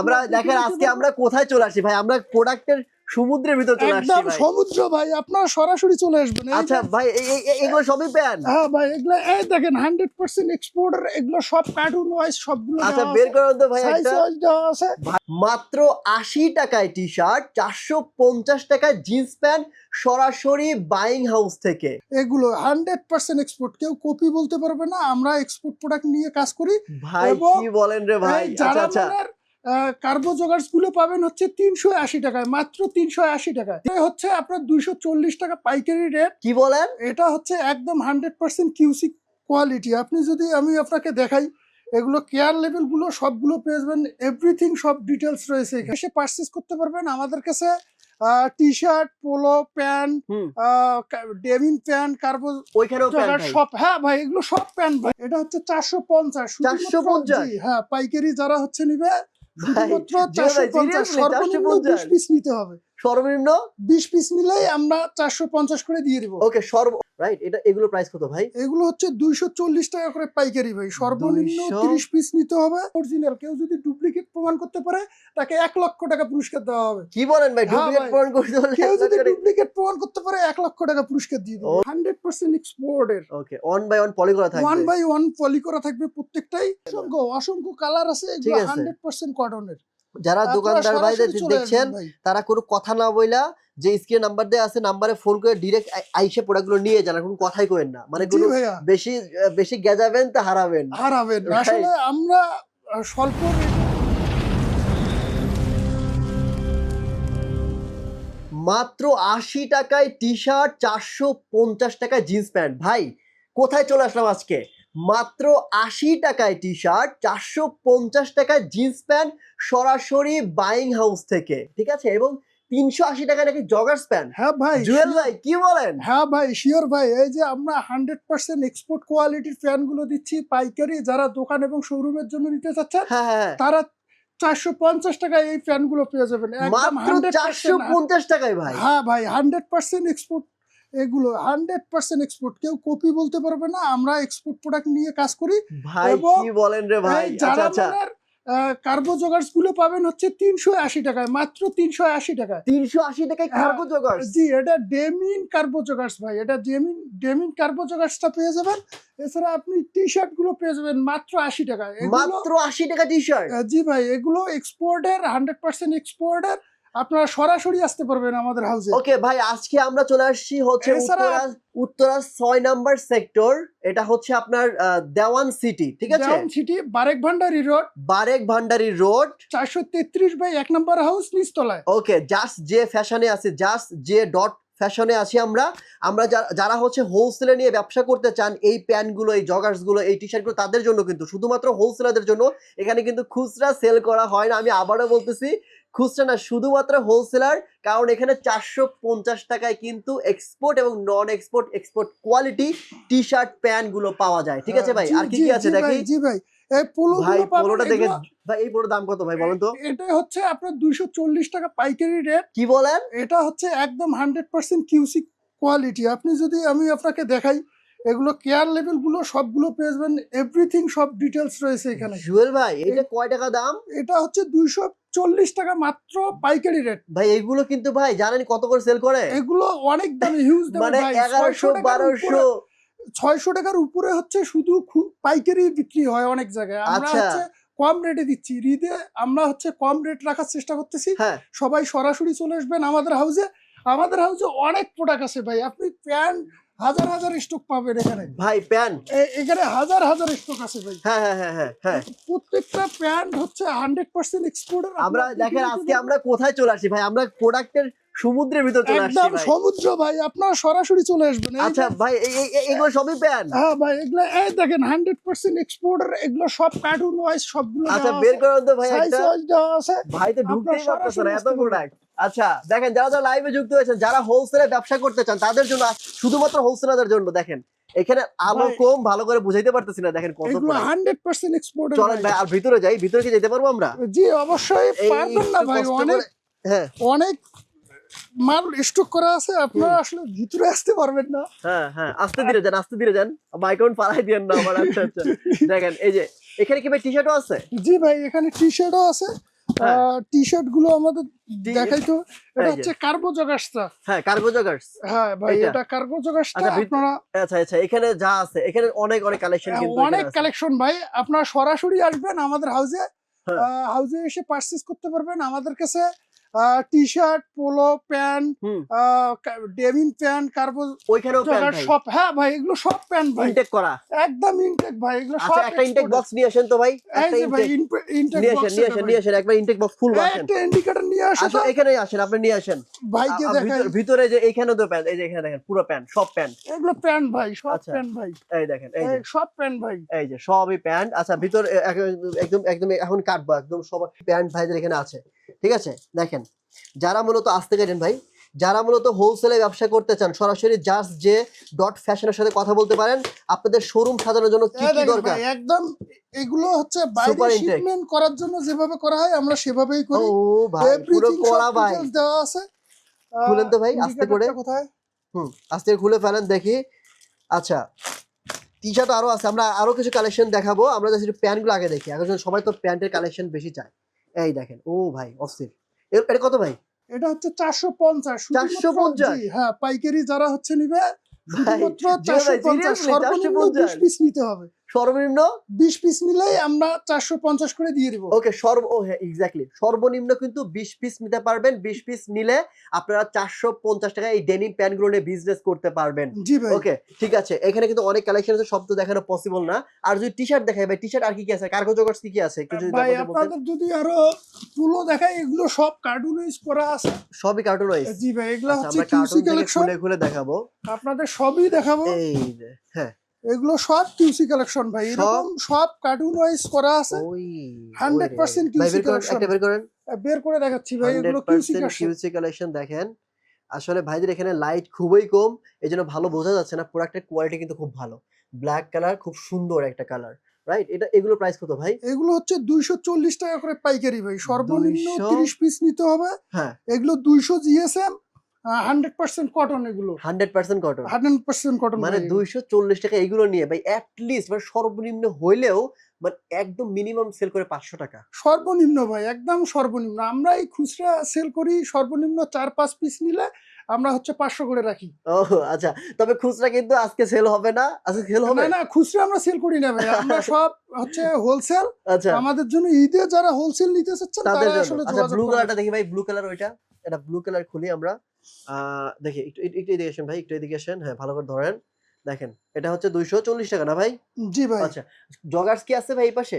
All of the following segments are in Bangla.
আমরা দেখেন আজকে আমরা কোথায় চলে আসি ভাই? আমরা প্রোডাক্টের সমুদ্রের ভিতর চলে আসছি একদম সমুদ্র ভাই আপনারা সরাসরি চলে আসবেন। আচ্ছা ভাই এগুলো সবই প্যান হ্যাঁ ভাই এগুলো এই দেখেন হান্ড্রেড পার্সেন্ট এক্সপোর্টার এগুলো সব কার্টুন ওয়াইজ সবগুলো আচ্ছা বের করেন তো ভাই একটা। আছে। মাত্র আশি টাকায় টি শার্ট চারশো পঞ্চাশ টাকায় জিন্স প্যান্ট সরাসরি বাইং হাউস থেকে। এগুলো হান্ড্রেড পার্সেন্ট এক্সপোর্ট কেউ কপি বলতে পারবে না আমরা এক্সপোর্ট প্রোডাক্ট নিয়ে কাজ করি। ভাই কি বলেন রে ভাই? আচ্ছা আচ্ছা। কার্বো জোগার্সগুলো পাবেন হচ্ছে তিনশো আশি টাকায় মাত্র তিনশো আশি টাকায়। এটা হচ্ছে আপনার দুইশো চল্লিশ টাকা পাইকারি রেট কি বলেন? এটা হচ্ছে একদম হান্ড্রেড পার্সেন্ট কিউসি কোয়ালিটি আপনি যদি আমি আপনাকে দেখাই এগুলো কেয়ার লেভেলগুলো সবগুলো পেয়ে যাবেন। এভরিথিং সব ডিটেলস রয়েছে এখানে। এসে পারচেস করতে পারবেন আমাদের কাছে T shirt polo pant denim pant কার্বো সব হ্যাঁ ভাই এগুলো সব প্যান্ট ভাই। এটা হচ্ছে চারশো পঞ্চাশ। 450? হ্যাঁ পাইকারি যারা হচ্ছে নিবে শুধুমাত্র চারশো পঞ্চাশ সর্বনিম্ন 450? বিশ পিস নিতে হবে সর্বনিম্ন বিশ পিস নিলেই আমরা চারশো পঞ্চাশ করে দিয়ে দিব। ওকে সর্ব রাইট এটা এগুলো প্রাইস কত ভাই? এগুলো হচ্ছে দুইশো চল্লিশ টাকা করে পাইকারি ভাই। সর্বনিম্ন 200? তিরিশ পিস নিতে হবে। অরিজিনাল কেউ যদি ডুপ্লিকেট প্রমাণ করতে পারে তাকে এক লক্ষ টাকা পুরস্কার দেওয়া হবে। কি বলেন ভাই হ্যাঁ ডুপ্লিকেট ভাই। পয়েন্ট করতে হলে কেউ যদি ডুপ্লিকেট প্রমাণ করতে পারে এক লক্ষ টাকা পুরস্কার দিয়ে দেবো। হান্ড্রেড পার্সেন্ট এক্সপোর্টের okay one by one poly করা ওয়ান থাকবে। বাই ওয়ান পলি করা থাকবে প্রত্যেকটাই। অসংখ্য অসংখ্য কালার আছে এগুলো আছে। হান্ড্রেড পার্সেন্ট কটনের যারা দোকানদার ভাইদের দেখছেন তারা কোনো কথা না বইলা যে স্ক্রিন নাম্বার দেওয়া আছে নাম্বারে ফোন করে ডিরেক্ট আইসে প্রোডাক্টগুলো নিয়ে যান কোনো কথাই করেন না। মানে কোনো বেশি বেশি গেজাবেন তা হারাবেন। হারাবেন। আসলে আমরা স্বল্প মাত্র আশি টাকায় টি শার্ট চারশো পঞ্চাশ টাকায় জিন্স প্যান্ট। ভাই কোথায় চলে আসলাম আজকে? মাত্র আশি টাকায় টি শার্ট চারশো পঞ্চাশ টাকায় জিন্স প্যান্ট সরাসরি বাইং হাউস থেকে ঠিক আছে? এবং তিনশো আশি টাকায় নাকি জগার্স প্যান্ট হ্যাঁ ভাই জুয়েল ভাই কি বলেন? হ্যাঁ ভাই শিওর ভাই এই যে আমরা হান্ড্রেড পার্সেন্ট এক্সপোর্ট কোয়ালিটির ফ্যানগুলো দিচ্ছি পাইকারি যারা দোকান এবং শোরুমের জন্য নিতে চাচ্ছেন হ্যাঁ হ্যাঁ হ্যাঁ। তারা চারশো পঞ্চাশ টাকায় এই ফ্যানগুলো পেয়ে যাবেন। একদম চারশো পঞ্চাশ টাকায় ভাই। হ্যাঁ ভাই হান্ড্রেড পার্সেন্ট এক্সপোর্ট এগুলো হান্ড্রেড পার্সেন্ট এক্সপোর্ট কেউ কপি বলতে পারবে না আমরা এক্সপোর্ট প্রোডাক্ট নিয়ে কাজ করি। ভাই কি বলেন রে ভাই? আচ্ছা আচ্ছা। কার্বো জোগার্সগুলো পাবেন হচ্ছে তিনশো আশি টাকায় মাত্র তিনশো আশি টাকায়। তিনশো আশি টাকায় হ্যাঁ, কার্গো জগার্স জি এটা ডেমিন কার্বো জোগার্স ভাই এটা ডেমিন ডেমিন কার্বো জোগার্সটা পেয়ে যাবেন। এছাড়া আপনি টি শার্টগুলো পেয়ে যাবেন মাত্র আশি টাকায়। মাত্র আশি টাকা টি শার্ট জি ভাই এগুলো এক্সপোর্টের হান্ড্রেড পার্সেন্ট এক্সপোর্টের আপনারা সরাসরি আসতে পারবেন আমাদের হাউসে ওকে ভাই আজকে আমরা চলে আসছি হচ্ছে উত্তরা উত্তরা ছয় নাম্বার সেক্টর। এটা হচ্ছে আপনার দেওয়ান সিটি ঠিক আছে? Down city Barek Bhandari road. Barek Bhandari road. চারশো তেত্রিশ বাই এক নম্বর হাউস নিচতলায়। ওকে জাস্ট যে ফ্যাশনে আছে জাস্ট যে ডট ফ্যাশনে আছি আমরা আমরা যারা হচ্ছে হোলসেলে নিয়ে ব্যবসা করতে চান এই প্যান্টগুলো এই জগার্সগুলো এই টি শার্টগুলো তাদের জন্য কিন্তু শুধুমাত্র হোলসেলারদের জন্য এখানে কিন্তু খুচরা সেল করা হয় না। আমি আবারও বলতেছি খুচরা না শুধুমাত্র হোলসেলার কারণ এখানে চারশো পঞ্চাশ টাকায় কিন্তু এক্সপোর্ট এবং non export export quality T shirt প্যান্টগুলো পাওয়া যায়। ঠিক আছে ভাই? আর কি কি আছে দেখি? ভাই, জি ভাই। এই পোলো ভাই গুলো পোলোটা দেখে ভাই এই পোলোর দাম কত ভাই বলেন তো? এটা হচ্ছে আপনার দুইশো চল্লিশ টাকা পাইকারি রেট কি বলেন? এটা হচ্ছে একদম হান্ড্রেড পার্সেন্ট কিউসি কোয়ালিটি আপনি যদি আমি আপনাকে দেখাই এগুলো কেয়ার লেভেলগুলো সবগুলো পেয়ে যাবেন। এভরিথিং সব ডিটেলস রয়েছে এখানে। জুয়েল ভাই এটা কয় টাকা দাম? এটা হচ্ছে দুইশো চল্লিশ টাকা মাত্র পাইকারি রেট ভাই এগুলো কিন্তু ভাই জানেন কত করে সেল করে? এগুলো অনেক দামে হিউজ মানে এগারোশো বারোশো। ছয়শো টাকার উপরে হচ্ছে শুধু পাইকারি বিক্রি হয় অনেক জায়গায়। আমরা আচ্ছা। হচ্ছে কম রেটে দিচ্ছি। রিদে আমরা হচ্ছে কম রেট রাখার চেষ্টা করতেছি। হ্যাঁ। সবাই সরাসরি চলে আসবেন আমাদের হাউসে আমাদের হাউসে অনেক প্রোডাক্ট আছে ভাই। আপনি প্যান্ট হাজার হাজার স্টক পাবেন এখানে। ভাই প্যান্ট। এখানে হাজার হাজার স্টক আছে ভাই। হ্যাঁ হ্যাঁ হ্যাঁ হ্যাঁ হ্যাঁ। প্রত্যেকটা প্যান্ট হচ্ছে হান্ড্রেড পার্সেন্ট এক্সপোর্টার আমরা দেখেন আজকে আমরা কোথায় চলে আসি ভাই? আমরা প্রোডাক্টের সমুদ্রের ভিতর চলে আসছি একদম সমুদ্র ভাই আপনারা সরাসরি চলে আসবেন। আচ্ছা ভাই এগুলো সবই প্যান্ট? হ্যাঁ ভাই এগুলো এই দেখেন হান্ড্রেড পার্সেন্ট এক্সপোর্টার এগুলো সব কার্টুন ওয়াইজ সবগুলো আচ্ছা বের করেন তো ভাই একটা। আছে। ভাই তো ঢুকতেই পারতেছে না এত প্রোডাক্ট আচ্ছা দেখেন যারা যারা লাইভে যুক্ত হয়েছেন যারা হোলসেলে ব্যবসা করতে চান তাদের জন্য শুধুমাত্র হোলসেলারদের জন্য দেখেন। এখানে আলো কম ভালো করে বুঝাইতে পারতেছি না দেখেন কত এগুলো product। হান্ড্রেড পার্সেন্ট এক্সপোর্টার চলেন ভাই। আর ভিতরে যাই ভিতরে কি যেতে পারব আমরা? জি অবশ্যই পারবেন না ভাই অনেক হ্যাঁ। অনেক মাল স্টক করা আছে আপনারা আসলে ভিতরে আসতে পারবেন না। হ্যাঁ হ্যাঁ আস্তে ধীরে যান আস্তে ধীরে যান। মাইক্রোফোন পালাই দিয়েন না আমার আচ্ছা আচ্ছা। দেখেন এই যে এখানে কি ভাই টি শার্টও আছে? জি ভাই এখানে টি শার্টও আছে। টি শার্টগুলো আমাদের দেখাই তো এটা হচ্ছে কার্গো জগাসটা হ্যাঁ কার্গো জগার্স হ্যাঁ ভাই এটা কার্গো জগাসটা আচ্ছা, আপনারা আচ্ছা আচ্ছা এখানে যা আছে এখানে অনেক অনেক কালেকশন হ্যাঁ, কিন্তু অনেক কালেকশন ভাই। আপনারা সরাসরি আসবেন আমাদের হাউজে হাউজে হাউসে এসে পারচেজ করতে পারবেন। আমাদের কাছে T shirt polo pant. Denim pant ওইখানেও প্যান্ট সব হ্যাঁ ভাই এগুলো সব প্যান্ট ভাই। ইনটেক করা। একদম ইনটেক ভাই এগুলো সব আচ্ছা একটা ইনটেক বক্স নিয়ে আসেন তো ভাই একটা ইনটেক। নিয়ে বক্স আসেন নিয়ে আসেন নিয়ে আসেন একবার ইনটেক বক্স ফুল আসেন একটা ইন্ডিকেটর নিয়ে আসো আসো এখানেই আসেন আপনি নিয়ে আসেন। ভাইকে আ- আ- দেখাই ভিতর- যে এইখানে তো প্যান্ট এই যে এখানে দেখেন পুরো প্যান্ট সব প্যান্ট। এগুলো প্যান্ট ভাই সব আচ্ছা। প্যান্ট ভাই। এই দেখেন এই সব প্যান্ট ভাই। এই যে সবই প্যান্ট। আচ্ছা ভিতর এক- একদম একদম এখন কাটবো একদম সব প্যান্ট ভাইদের এখানে আছে। ঠিক আছে দেখেন। যারা মূলত আসতে গেলেন ভাই যারা মূলত হোলসেলে ব্যবসা করতে চান সরাসরি জাস্ট যে ডট ফ্যাশনের সাথে কথা বলতে পারেন আপনাদের শোরুম সাজানোর জন্য কি কি দরকার? একদম এগুলো হচ্ছে বাইরে শিপমেন্ট করার জন্য যেভাবে করা হয় আমরা সেভাবেই করি। ও ভাই পুরো সব ভাই। দেওয়া আছে। খুলেন তো ভাই, আস্তে করে। কোথায়? হুম আস্তে খুলে ফেলেন দেখি। আচ্ছা টি শার্ট আরও আছে আমরা আরও কিছু কালেকশন দেখাবো। আমরা জাস্ট প্যান্টগুলো আগে দেখি এখন সবাই তো প্যান্টের কালেকশন বেশি চায়। এই দেখেন ও ভাই অস্থির। এটা কত ভাই এটা হচ্ছে চারশো পঞ্চাশ 450? হ্যাঁ পাইকারি যারা হচ্ছে নিবে শুধুমাত্র চারশো পঞ্চাশ সর্বনিম্ন 450? পিস নিতে হবে সর্বনিম্ন বিশ পিস নিলেই আমরা চারশো পঞ্চাশ করে দিয়ে দিব। ওকে সর্ব ও হ্যাঁ এক্স্যাক্টলি সর্বনিম্ন কিন্তু বিশ পিস নিতে পারবেন। বিশ পিস নিলে আপনারা চারশো পঞ্চাশ টাকা এই ডেনিম প্যান্টগুলো নিয়ে বিজনেস করতে পারবেন। জি ভাই। ওকে ঠিক আছে। এখানে কিন্তু অনেক কালেকশন আছে সব তো দেখানো পসিবল না। আর যদি টি শার্ট দেখাই ভাই টি শার্ট আর কি কি আছে? কার্গো জগার্স কি কি আছে? একটু যদি ভাই আপনাদের যদি আরও তুলো দেখাই এগুলো সব কার্টুন ইউজ করা আছে। সবই কার্টুন ওয়াইজ জি ভাই এগুলো আচ্ছা হচ্ছে কিউসি কালেকশন খুলে খুলে দেখাবো। আপনাদের সবই দেখাবো। এই যে হ্যাঁ। এগুলো সব কিউসি কালেকশন ভাই। এরকম সব কার্টুন ওয়াইজ করা আছে। ওই 100% ভাই QC বের করেন একটা বের করেন। বের করে দেখাচ্ছি ভাই এগুলো কিউসি 100% কালেকশন কিউসি কালেকশন দেখেন। আসলে ভাইদের এখানে লাইট খুবই কম এই জন্য ভালো বোঝা যাচ্ছে না প্রোডাক্টের কোয়ালিটি কিন্তু খুব ভালো। ব্ল্যাক কালার খুব সুন্দর একটা কালার রাইট এটা এগুলো প্রাইস কত ভাই? এগুলো হচ্ছে দুইশো চল্লিশ টাকা করে পাইকারি ভাই। সর্বনিম্ন 200 তিরিশ পিস নিতে হবে। হ্যাঁ। এগুলো দুইশো জিএসএম হান্ড্রেড পার্সেন্ট কটন এগুলো। Hundred percent cotton hundred percent cotton মানে দুইশো চল্লিশ টাকা এগুলো নিয়ে ভাই অ্যাটলিস্ট মানে সর্বনিম্ন হইলেও মানে একদম মিনিমাম সেল করে পাঁচশো টাকা। সর্বনিম্ন ভাই একদম সর্বনিম্ন। আমরা এই খুচরা সেল করি সর্বনিম্ন চার পাঁচ পিস নিলে আমরা হচ্ছে পাঁচশো করে রাখি। ও আচ্ছা তবে খুচরা কিন্তু আজকে সেল হবে না আজকে সেল হবে? না খুচরা আমরা সেল করি না ভাই আমরা সব হচ্ছে হোলসেল আচ্ছা। আমাদের জন্য ঈদে যারা হোলসেল নিতে চাচ্ছেন তাদের আসলে আচ্ছা ব্লু করবেন। কালারটা দেখি ভাই ব্লু কালার ওইটা। এটা ব্লু কালার খুলি আমরা। দেখি একটু একটু এদিকে আসেন ভাই একটু এদিকে আসেন। হ্যাঁ ভালো করে ধরেন। দেখেন এটা হচ্ছে দুইশো চল্লিশ টাকা না ভাই? জি ভাই। আচ্ছা জগার্স কি আছে ভাই এই পাশে?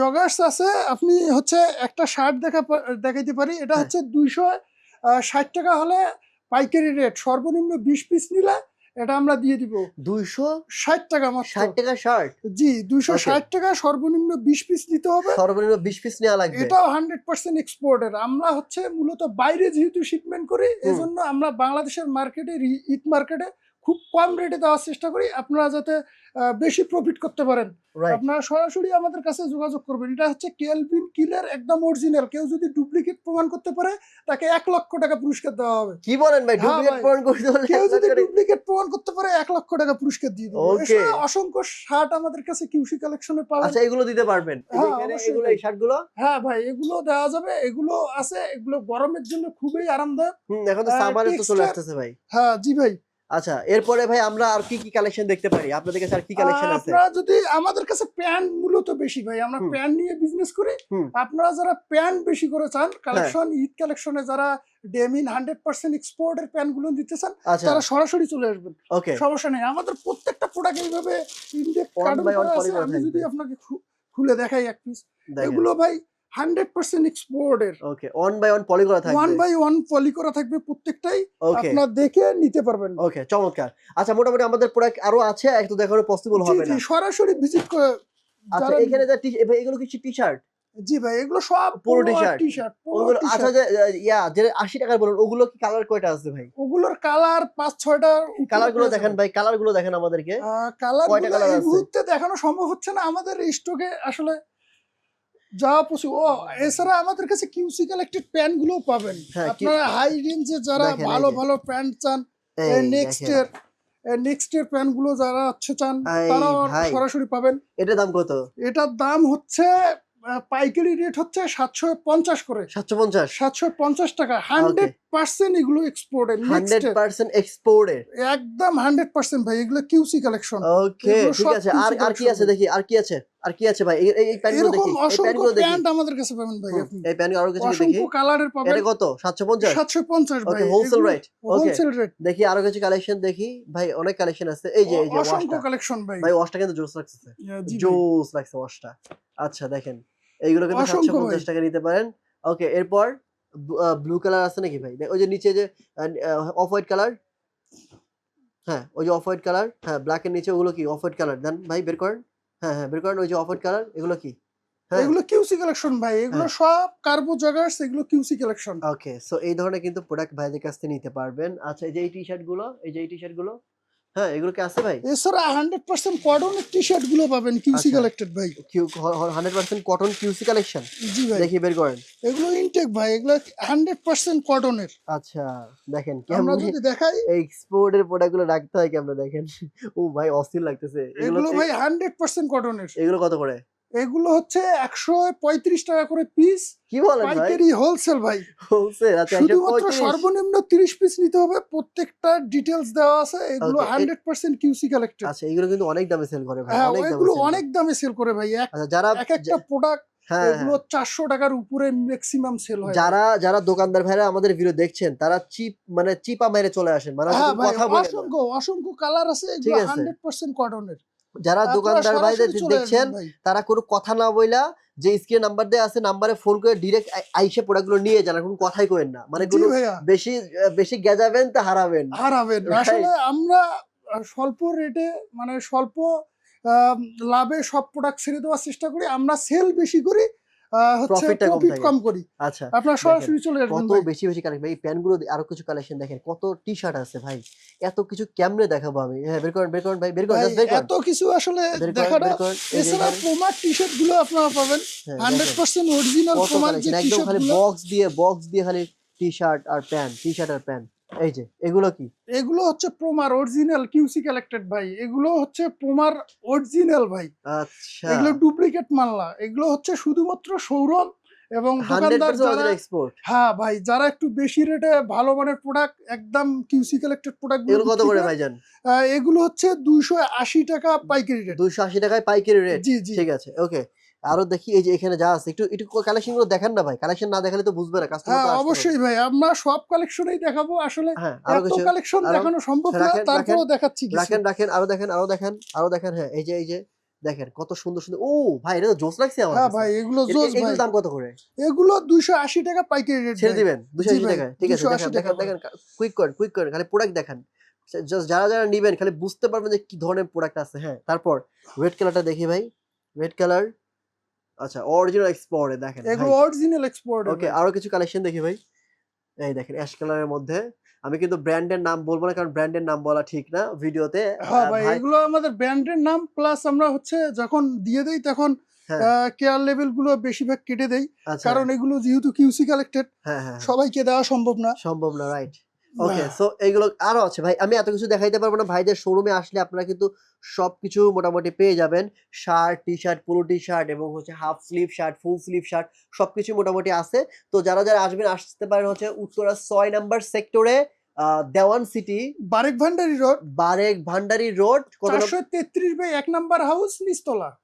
জগার্স আছে। আপনি হচ্ছে একটা শার্ট দেখা দেখাইতে পারি। এটা হ্যাঁ। হচ্ছে দুইশো ষাট টাকা হলে পাইকারি রেট সর্বনিম্ন বিশ পিস নিলে এটা আমরা দিয়ে দিব দুইশো ষাট টাকা মাত্র। ষাট টাকা শার্ট জি দুইশো ষাট টাকা সর্বনিম্ন বিশ পিস নিতে হবে। সর্বনিম্ন বিশ পিস নেওয়া লাগবে। এটাও হান্ড্রেড পার্সেন্ট এক্সপোর্টের আমরা হচ্ছে মূলত বাইরে যেহেতু শিপমেন্ট করি এজন্য আমরা বাংলাদেশের মার্কেটে ইট মার্কেটে খুব কম রেটে দেওয়ার চেষ্টা করি আপনারা যাতে বেশি প্রফিট করতে পারেন। আপনারা সরাসরি আমাদের কাছে যোগাযোগ করবেন। এটা হচ্ছে কেলভিন কিলার একদম অরিজিনাল কেউ যদি ডুপ্লিকেট প্রমাণ করতে পারে তাকে এক লক্ষ টাকা পুরস্কার দেওয়া হবে। কি বলেন ভাই? হ্যাঁ ডুপ্লিকেট প্রমাণ করতে হলে কেউ যদি ডুপ্লিকেট প্রমাণ করতে পারে এক লক্ষ টাকা পুরস্কার দিয়ে দেবো. এছাড়া অসংখ্য শার্ট আমাদের কাছে কিউসি কালেকশনে পাবেন। আচ্ছা এগুলো দিতে পারবেন। হ্যাঁ, এগুলো। এই শার্টগুলো? হ্যাঁ ভাই এগুলো দেওয়া যাবে। এগুলো আছে এগুলো গরমের জন্য খুবই আরামদায়ক। হুম এখন তো সামারে তো চলে আসতেছে ভাই। হ্যাঁ জি ভাই। আচ্ছা এরপরে ভাই আমরা আর কি কি কালেকশন দেখতে পারি? আপনাদের কাছে আর কি কালেকশন আছে? আপনারা যদি আমাদের কাছে প্যান্ট মূলত বেশি ভাই আমরা। প্যান্ট নিয়ে বিজনেস করি। আপনারা যারা প্যান্ট বেশি করে চান কালেকশন ঈদ কালেকশনে যারা ডেমিন হান্ড্রেড পার্সেন্ট এক্সপোর্টের প্যান্টগুলো দিতে চান আচ্ছা। তারা সরাসরি চলে আসবেন। সমস্যা নেই। আমাদের প্রত্যেকটা প্রোডাক্ট এইভাবে index One carton by one করা আছে। polymer আমি যদি আপনাকে খুলে দেখাই এক পিস এগুলো ভাই হান্ড্রেড পার্সেন্ট এক্সপোর্টের okay one by one poly করা ওয়ান থাকবে। বাই ওয়ান পলি করা থাকবে প্রত্যেকটাই। আপনার দেখে নিতে পারবেন। ওকে চমৎকার। আচ্ছা মোটামুটি আমাদের প্রোডাক্ট আরও আছে একটু দেখানো পসিবল হবে না। সরাসরি ভিজিট করে আচ্ছা এখানে যা এগুলো কিছু টি শার্ট জি ভাই এগুলো সব পুরো। টি শার্ট ওগুলো আচ্ছা যে ইয়া যে আশি টাকার বলুন ওগুলো কি কালার কয়টা আছে ভাই? ওগুলোর কালার পাঁচ ছয়টা কালারগুলো দেখেন ভাই কালারগুলো দেখেন আমাদেরকে। কালার কয়টা এই আছে? মুহূর্তে দেখানো সম্ভব হচ্ছে না আমাদের স্টকে আসলে যাওয়া পসি ও এছাড়া আমাদের কাছে কিউসি কালেক্টেড প্যান্টগুলো পাবেন। হ্যাঁ, আপনারা হাই রেঞ্জে যারা ভালো ভালো প্যান্ট চান নেক্সট। এর নেক্সট এর প্যান্টগুলো যারা হচ্ছে চান ভাই। সরাসরি পাবেন। এটার দাম কত? এটার দাম হচ্ছে পাইকারি রেট হচ্ছে সাতশো পঞ্চাশ করে। সাতশো পঞ্চাশ? সাতশো পঞ্চাশ টাকা। হান্ড্রেড পার্সেন্ট এগুলো এক্সপোর্টেড হান্ড্রেড পার্সেন্ট এক্সপোর্টের একদম হান্ড্রেড পার্সেন্ট ভাই এগুলো কিউসি কালেকশন ওকে ঠিক আছে। আর আর কি আছে দেখি? আর কি আছে? আর কি আছে ভাই? এই প্যান্টগুলো দেখি এই প্যান্টগুলো দেখি। প্যান্ট আমাদের কাছে পাবেন ভাই আপনি এই প্যান্ট আরও কিছু দেখি। অসংখ্য কালারের পাবেন। এটা কত? সাতশো পঞ্চাশ? সাতশো পঞ্চাশ ভাই okay wholesale rate wholesale rate দেখি আরও কিছু কালেকশন দেখি। ভাই অনেক কালেকশন আছে। এই যে এই যে অসংখ্য কালেকশন ভাই। ভাই ওয়াশটা কিন্তু জোস লাগছে। জোস লাগছে ওয়াশটা আচ্ছা দেখেন। এইগুলো কিন্তু সাতশো অসংখ্য পঞ্চাশ ভাই। টাকা নিতে পারেন। ওকে এরপর ব্লু কালার আছে নাকি ভাই? ওই যে নিচে যে অফ হোয়াইট কালার হ্যাঁ ওই যে অফ হোয়াইট কালার হ্যাঁ ব্ল্যাক এর নিচে ওগুলো কি? অফ হোয়াইট কালার দেন ভাই বের করেন। হ্যাঁ হ্যাঁ বের করেন ওই যে অফ কালার এগুলো কি? হ্যাঁ। এগুলো কিউসি কালেকশন ভাই এগুলো হ্যাঁ। সব কার্বো জাগার্স এগুলো কিউসি কালেকশন ওকে সো এই ধরনের কিন্তু প্রোডাক্ট ভাইদের কাছ থেকে নিতে পারবেন। আচ্ছা এই যে এই টি শার্টগুলো এই যে এই টি শার্টগুলো? হ্যাঁ এগুলো কি আছে ভাই? এছাড়া হান্ড্রেড পার্সেন্ট কটনের টি শার্টগুলো পাবেন কিউসি আচ্ছা। কালেক্টেড ভাই। Hundred percent cotton QC collection জি ভাই। দেখি বের করেন। এগুলো ইনটেক ভাই এগুলো হান্ড্রেড পার্সেন্ট কটনের আচ্ছা দেখেন আমরা যদি দেখাই। এক্সপোর্টের প্রোডাক্টগুলো রাখতে হয় কেমন দেখেন? ও ভাই অস্থির লাগতেছে। এগুলো ভাই হান্ড্রেড পার্সেন্ট কটনের এগুলো কত করে? এগুলো হচ্ছে একশো পঁয়ত্রিশ টাকা করে পিস কি বলেন ভাই? পাইকারি হোলসেল ভাই। হোলসেল আচ্ছা শুধুমাত্র সর্বনিম্ন তিরিশ পিস নিতে হবে প্রত্যেকটা ডিটেলস দেওয়া আছে এগুলো হান্ড্রেড পার্সেন্ট কিউসি কালেক্টেড আচ্ছা এগুলো কিন্তু অনেক দামে সেল করে ভাই হ্যাঁ এগুলো অনেক দামে সেল করে ভাই। আচ্ছা যারা এক একটা প্রোডাক্ট হ্যাঁ এগুলো চারশো টাকার উপরে ম্যাক্সিমাম সেল হয়। যারা যারা দোকানদার ভাইরা আমাদের ভিডিও দেখছেন তারা চিপ মানে চিপা মেরে চলে আসেন। মানে হ্যাঁ কথা অসংখ্য অসংখ্য কালার আছে এগুলো আছে। হান্ড্রেড পার্সেন্ট কটনের যারা দোকানদার ভাইদের দেখছেন তারা কোনো কথা না বইলা যে স্ক্রিন নাম্বার দেওয়া আছে নাম্বারে ফোন করে ডিরেক্ট আইসে প্রোডাক্টগুলো নিয়ে যান কোনো কথাই করেন না। মানে কোনো বেশি বেশি গেজাবেন তা হারাবেন। হারাবেন আসলে আমরা স্বল্প রেটে মানে স্বল্প লাভে সব প্রোডাক্ট ছেড়ে দেওয়ার চেষ্টা করি। আমরা সেল বেশি করি হচ্ছে প্রফিট কম করি। আচ্ছা আপনারা সরাসরি চলে আসবেন কত বেশি বেশি কালেকশন এই প্যান্টগুলো আরও কিছু কালেকশন দেখেন কত টি শার্ট আছে ভাই। এত কিছু কেমনে দেখাবো আমি? হ্যাঁ বের করেন বের করেন ভাই বের করেন বের করেন। এত কিছু আসলে যে এছাড়া পোমার টি শার্টগুলো আপনারা পাবেন। হ্যাঁ, হান্ড্রেড দেখেন, পার্সেন্ট অরিজিনাল পোমার যে টি শার্ট খালি বক্স দিয়ে বক্স দিয়ে খালি টি শার্ট আর প্যান্ট টি শার্ট আর প্যান্ট এই যে এগুলো কি? এগুলো হচ্ছে প্রোমার অরিজিনাল কিউসি কালেক্টেড ভাই। এগুলো হচ্ছে প্রোমার অরিজিনাল ভাই। আচ্ছা। এগুলো ডুপ্লিকেট মাল্লা এগুলো হচ্ছে শুধুমাত্র শোরুম এবং দোকানদার যারা এক্সপোর্ট হ্যাঁ ভাই যারা একটু বেশি রেটে ভালো মানের প্রোডাক্ট একদম কিউসি কালেক্টেড প্রোডাক্ট এগুলো কত করে ভাইজান? এগুলো হচ্ছে দুইশো আশি টাকা পাইকারি রেট দুইশো আশি টাকায় পাইকারি রেট জি জি। ঠিক আছে ওকে আরও দেখি এই যে এখানে যা আছে একটু একটু কালেকশনগুলো দেখেন না ভাই? কালেকশন না দেখালে তো বুঝবে না কাস্টমার হ্যাঁ অবশ্যই ভাই আমরা সব কালেকশনই দেখাবো আসলে হ্যাঁ আরও এত কিছু কালেকশন দেখানো সম্ভব না তারপরেও দেখাচ্ছি কিছু। রাখেন রাখেন আরও দেখেন আরও দেখেন আরও দেখেন হ্যাঁ এই যে এই যে দেখেন কত সুন্দর সুন্দর ও ভাই এটা তো জোস লাগছে আমার হ্যাঁ ভাই এগুলো জোস ভাই। এগুলোর দাম কত করে? এগুলো দুইশো আশি টাকা পাইকারি রেট ছেড়ে দিবেন দুশো জি আশি ভাই, টাকা ঠিক আছে দেখেন দেখেন দেখেন কুইক করেন কুইক করেন খালি প্রোডাক্ট দেখেন। জাস্ট যারা যারা নিবেন খালি বুঝতে পারবেন যে কি ধরনের প্রোডাক্ট আছে হ্যাঁ তারপর রেড কালারটা দেখি ভাই রেড কালার আচ্ছা অরিজিনাল এক্সপোর্টে দেখেন এগুলো অরিজিনাল এক্সপোর্ট ওকে আরও কিছু কালেকশন দেখি ভাই। এই দেখেন অ্যাশ কালারের মধ্যে। আমি কিন্তু ব্র্যান্ডের নাম বলব না কারণ ব্র্যান্ডের নাম বলা ঠিক না ভিডিওতে। হ্যাঁ ভাই এগুলো আমাদের ব্র্যান্ডের নাম প্লাস আমরা হচ্ছে যখন দিয়ে দেই তখন হ্যাঁ। কেয়ার লেভেলগুলো বেশিরভাগ কেটে দেই। আচ্ছা। কারণ এগুলো যেহেতু কিউসি কালেক্টেড হ্যাঁ হ্যাঁ হ্যাঁ, সবাইকে দেওয়া সম্ভব না। সম্ভব না রাইট ওকে সো এইগুলো আরও আছে। ভাই আমি এত কিছু দেখাইতে পারব না। ভাইদের শোরুমে আসলে আপনারা কিন্তু সবকিছু মোটামুটি পেয়ে যাবেন। শার্ট টি শার্ট পুরো টি শার্ট এবং হচ্ছে half sleeve shirt full sleeve shirt সবকিছু মোটামুটি আছে। তো যারা যারা আসবেন আসতে পারেন হচ্ছে উত্তরা ছয় নাম্বার সেক্টরে Dewan city Barek Bhandari road. Barek Bhandari road চারশো তেত্রিশ বাই এক নাম্বার হাউস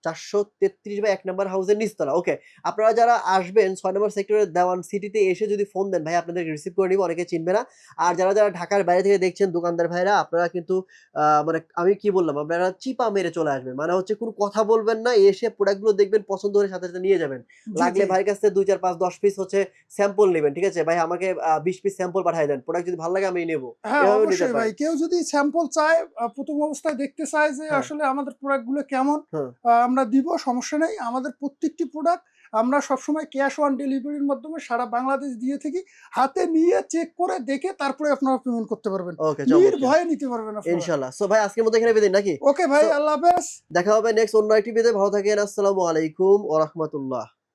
চারশো তেত্রিশ বা এক নম্বর হাউসের নিচতলা ওকে আপনারা যারা আসবেন ছয় নম্বর সেক্টরের দেওয়ান সিটিতে এসে যদি ফোন দেন ভাই আপনাদের রিসিভ করে নিব অনেকে চিনবে না। আর যারা যারা ঢাকার বাইরে থেকে দেখছেন দোকানদার ভাইরা আপনারা কিন্তু আহ, মানে আমি কি বললাম আপনারা চিপা মেরে চলে আসবেন। মানে হচ্ছে কোনো কথা বলবেন না এসে প্রোডাক্টগুলো দেখবেন পছন্দ হলে সাথে সাথে নিয়ে যাবেন। লাগলে। ভাইয়ের কাছ থেকে দুই চার পাঁচ দশ পিস হচ্ছে স্যাম্পল নেবেন ঠিক আছে? ভাই আমাকে বিশ পিস স্যাম্পল পাঠিয়ে দেন। প্রোডাক্ট যদি ভালো লাগে আমি নেব। হ্যাঁ অবশ্যই ভাই। কেউ যদি স্যাম্পল চায় প্রথম অবস্থায় দেখতে চায় যে হ্যাঁ। আসলে আমাদের প্রোডাক্টগুলো কেমন হ্যাঁ। আমরা দিব সমস্যা নেই। আমাদের প্রত্যেকটি প্রোডাক্ট আমরা সবসময় ক্যাশ অন ডেলিভারির মাধ্যমে সারা বাংলাদেশ দিয়ে থাকি। হাতে নিয়ে চেক করে দেখে তারপরে আপনারা পেমেন্ট করতে পারবেন। নির্ভয়ে নিতে পারবেন আপনারা। ইনশাল্লাহ সো ভাই আজকের মতো এখানে বেদিন নাকি? ওকে ভাই আল্লাহ হাফেজ। দেখা হবে নেক্সট অন্য একটি ভিডিওতে ভালো থাকেন। আসসালামু আলাইকুম ওয়া রাহমাতুল্লাহ।